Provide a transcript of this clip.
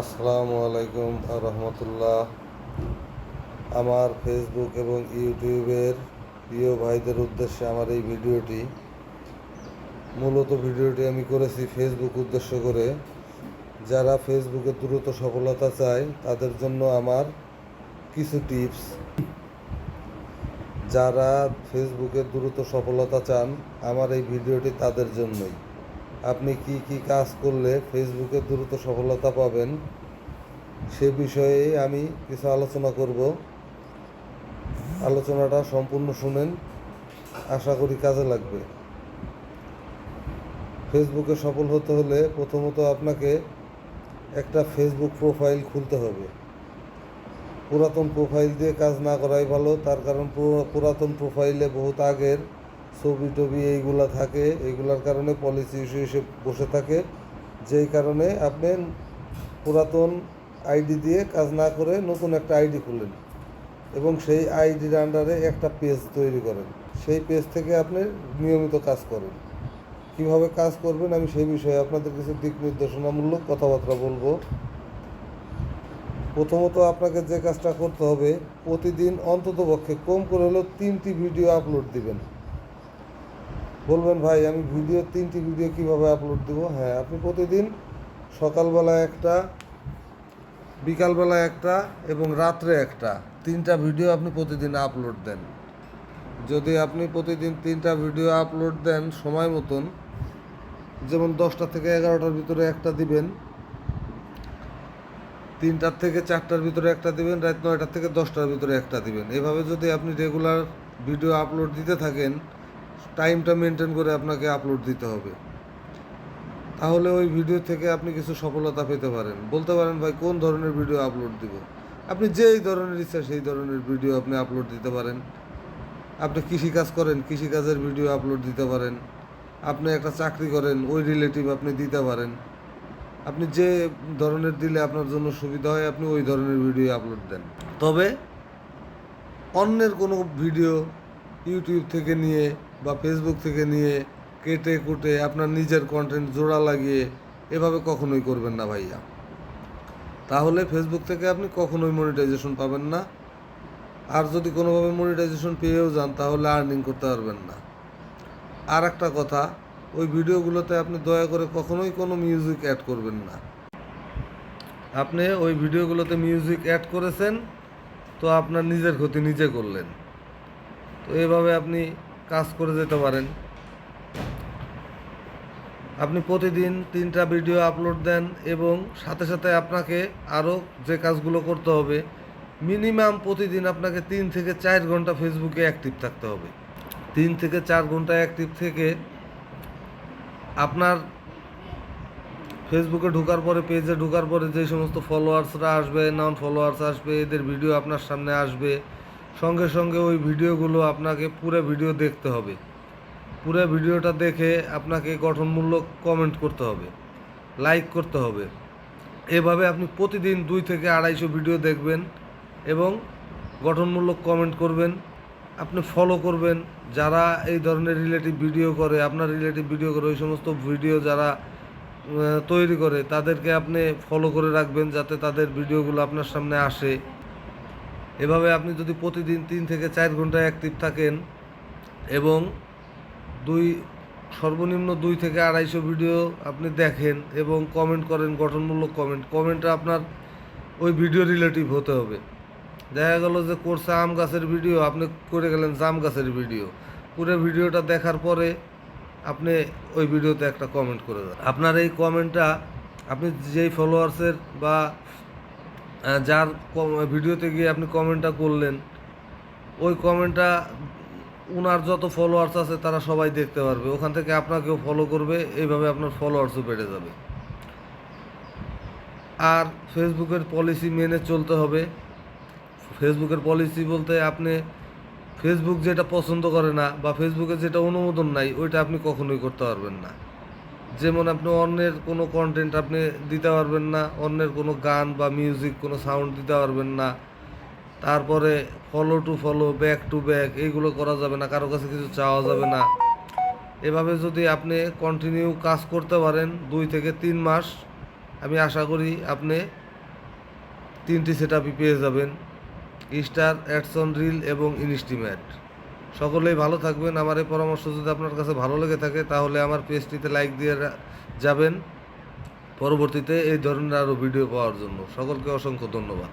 আসসালামু আলাইকুম রহমতুল্লাহ। আমার ফেসবুক এবং ইউটিউবের প্রিয় ভাইদের উদ্দেশ্যে আমার এই ভিডিওটি। মূলত ভিডিওটি আমি করেছি ফেসবুক উদ্দেশ্য করে। যারা ফেসবুকে দ্রুত সফলতা চায়, তাদের জন্য আমার কিছু টিপস। যারা ফেসবুকে দ্রুত সফলতা চান, আমার এই ভিডিওটি তাদের জন্যই। আপনি কি কি কাজ করলে ফেসবুকে দ্রুত সফলতা পাবেন? সে বিষয়ে আমি কিছু আলোচনা করব। আলোচনাটা সম্পূর্ণ শুনেন। আশা করি কাজে লাগবে। ফেসবুকে সফল হতে হলে প্রথমত আপনাকে একটা ফেসবুক প্রোফাইল খুলতে হবে। পুরাতন প্রোফাইল দিয়ে কাজ না করাই ভালো। তার কারণ পুরো- পুরাতন প্রোফাইলে বহুত আগের ছবি টবি এইগুলা থাকে, এইগুলার কারণে পলিসি ইস্যু এসে বসে থাকে। যেই কারণে আপনি পুরাতন আইডি দিয়ে কাজ না করে নতুন একটা আইডি খুলেন এবং সেই আইডির আন্ডারে একটা পেজ তৈরি করেন। সেই পেজ থেকে আপনি নিয়মিত কাজ করেন। কীভাবে কাজ করবেন আমি সেই বিষয়ে আপনাদের কিছু দিক নির্দেশনামূলক কথাবার্তা বলব। প্রথমত আপনাকে যে কাজটা করতে হবে, প্রতিদিন অন্ততপক্ষে কম করে হলেও তিনটি ভিডিও আপলোড দিবেন। বলবেন, ভাই, আমি ভিডিও, তিনটি ভিডিও কীভাবে আপলোড দেব? হ্যাঁ আপনি প্রতিদিন সকালবেলা একটা, বিকালবেলা একটা এবং রাত্রে একটা, তিনটা ভিডিও আপনি প্রতিদিন আপলোড দেন। যদি আপনি প্রতিদিন তিনটা ভিডিও আপলোড দেন সময় মতন, যেমন দশটা থেকে এগারোটার ভিতরে একটা দিবেন, তিনটার থেকে চারটার ভিতরে একটা দিবেন, রাত নয়টার থেকে দশটার ভিতরে একটা দিবেন। এভাবে যদি আপনি রেগুলার ভিডিও আপলোড দিতে থাকেন টাইমটা মেনটেন করে আপনাকে আপলোড দিতে হবে। তাহলে ওই ভিডিও থেকে আপনি কিছু সফলতা পেতে পারেন। বলতে পারেন, ভাই, কোন ধরনের ভিডিও আপলোড দিব? আপনি যেই ধরনের ইচ্ছা সেই ধরনের ভিডিও আপনি আপলোড দিতে পারেন। আপনি কৃষিকাজ করেন, কৃষিকাজের ভিডিও আপলোড দিতে পারেন। আপনি একটা চাকরি করেন, ওই রিলেটিভ আপনি দিতে পারেন। আপনি যে ধরনের দিলে আপনার জন্য সুবিধা হয়, আপনি ওই ধরনের ভিডিও আপলোড দেন। তবে অন্যের কোনো ভিডিও ইউটিউব থেকে নিয়ে বা ফেসবুক থেকে নিয়ে কেটে কুটে আপনার নিজের কন্টেন্ট জোড়া লাগিয়ে এভাবে কখনোই করবেন না ভাইয়া। তাহলে ফেসবুক থেকে আপনি কখনোই মনিটাইজেশন পাবেন না। আর যদি কোনোভাবে মনিটাইজেশন পেয়েও যান, তাহলে আর্নিং করতে পারবেন না। আর একটা কথা, ওই ভিডিওগুলোতে আপনি দয়া করে কখনোই কোনো মিউজিক অ্যাড করবেন না। আপনি ওই ভিডিওগুলোতে মিউজিক অ্যাড করেছেন, তো আপনার নিজের ক্ষতি নিজে করলেন। তো এভাবে আপনি কাজ করে যেতে পারেন। আপনি প্রতিদিন তিনটা ভিডিও আপলোড দেন এবং সাথে সাথে আপনাকে আরও যে কাজগুলো করতে হবে, মিনিমাম প্রতিদিন আপনাকে তিন থেকে চার ঘণ্টা ফেসবুকে অ্যাক্টিভ থাকতে হবে। তিন থেকে চার ঘণ্টা অ্যাক্টিভ থেকে আপনার ফেসবুকে ঢোকার পরে, পেজে ঢোকার পরে যে সমস্ত ফলোয়ার্সরা আসবে নন ফলোয়ার্স আসবে, এদের ভিডিও আপনার সামনে আসবে সঙ্গে সঙ্গে ওই ভিডিওগুলো আপনাকে পুরো ভিডিও দেখতে হবে। পুরো ভিডিওটা দেখে আপনাকে গঠনমূলক কমেন্ট করতে হবে লাইক করতে হবে। এভাবে আপনি প্রতিদিন দুই থেকে আড়াইশো ভিডিও দেখবেন এবং গঠনমূলক কমেন্ট করবেন, আপনি ফলো করবেন। যারা এই ধরনের রিলেটিভ ভিডিও করে, আপনার রিলেটিভ ভিডিও করে, ওই সমস্ত ভিডিও যারা তৈরি করে, তাদেরকে আপনি ফলো করে রাখবেন যাতে তাদের ভিডিওগুলো আপনার সামনে আসে। এভাবে আপনি যদি প্রতিদিন তিন থেকে চার ঘণ্টা অ্যাক্টিভ থাকেন এবং দুই, সর্বনিম্ন দুই থেকে আড়াইশো ভিডিও আপনি দেখেন এবং কমেন্ট করেন, গঠনমূলক কমেন্ট কমেন্টটা আপনার ওই ভিডিও রিলেটিভ হতে হবে। দেখা গেল যে করছে আম গাছের ভিডিও আপনি করে গেলেন জাম গাছের ভিডিও পুরো ভিডিওটা দেখার পরে আপনি ওই ভিডিওতে একটা কমেন্ট করে দেন। আপনার এই কমেন্টটা আপনি যেই ফলোয়ার্সের বা যার ভিডিওতে গিয়ে আপনি কমেন্টটা করলেন, ওই কমেন্টটা ওনার যত ফলোয়ার্স আছে তারা সবাই দেখতে পারবে। ওখান থেকে আপনাকেও ফলো করবে, এইভাবে আপনার ফলোয়ার্সও বেড়ে যাবে। আর ফেসবুকের পলিসি মেনে চলতে হবে। ফেসবুকের পলিসি বলতে আপনি ফেসবুক যেটা পছন্দ করে না বা ফেসবুকে যেটা অনুমোদন নাই, ওইটা আপনি কখনোই করতে পারবেন না। যেমন আপনি অন্যের কোনো কন্টেন্ট আপনি দিতে পারবেন না, অন্যের কোনো গান বা মিউজিক কোনো সাউন্ড দিতে পারবেন না। তারপরে follow to follow back to back এইগুলো করা যাবে না, কারও কাছে কিছু চাওয়া যাবে না। এভাবে যদি আপনি কন্টিনিউ কাজ করতে পারেন দুই থেকে তিন মাস, আমি আশা করি আপনি তিনটি সেট পেয়ে যাবেন স্টার অ্যাডসন রিল এবং ইনস্টিম্যাট সকলেই ভালো থাকবেন। আমার এই পরামর্শ যদি আপনার কাছে ভালো লেগে থাকে, তাহলে আমার পেজটিতে লাইক দিয়ে যাবেন। পরবর্তীতে এই ধরনের আরও ভিডিও পাওয়ার জন্য। সকলকে অসংখ্য ধন্যবাদ।